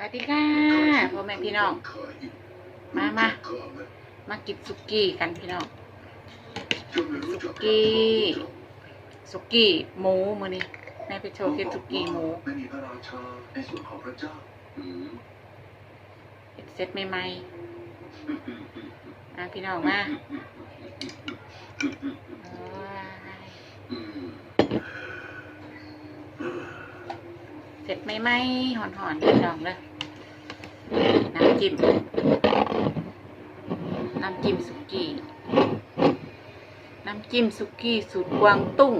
สวัสดีค่ะพ่อแม่พี่น้อง มามามากินสุกี้กันพี่น้อง สุกี้ สุกี้หมูมือนี้แม่ไปโชว์กินสุกี้หมูไม่มีพระราชาในส่วนของพระเจ้าอืมเป็นเซตใหม่ๆมาพี่น้องมาโอ้ย อืม เสร็จใหม่ๆหอนพี่น้องเลยน้ำจิ้มน้ำจิ้มสุกี้ น้ำจิ้มสุกี้สูตรกวางตุ้ง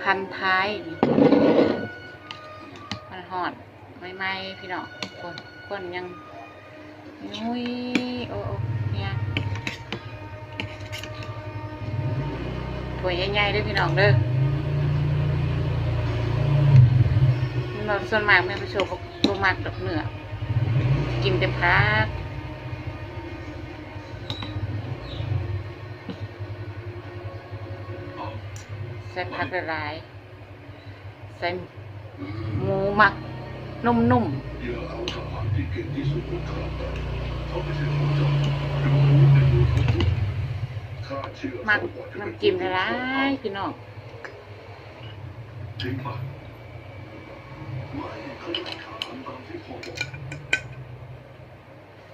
พันท้ายมันหอดไม่ไหมพี่น้องคนคนยังนุ้ยโอ้โอ้เนี่ยถั่วใหญ่ๆด้วยพี่น้องเด้อมันบอก ส่วนมากแม่ไปโชว์บอกตัวมากดอกเนื้อกินแต่พักใส่ผักละลายใส่หมูหมักนุ่มอย่าเอาทหารที่เก่งที่สุดของข้าไปเขาไม่ใช่ของเจ้ารู้ในมือของคุณข้าเชื่อๆหมักน้ำจิ้มละลายพี่น้อง จริ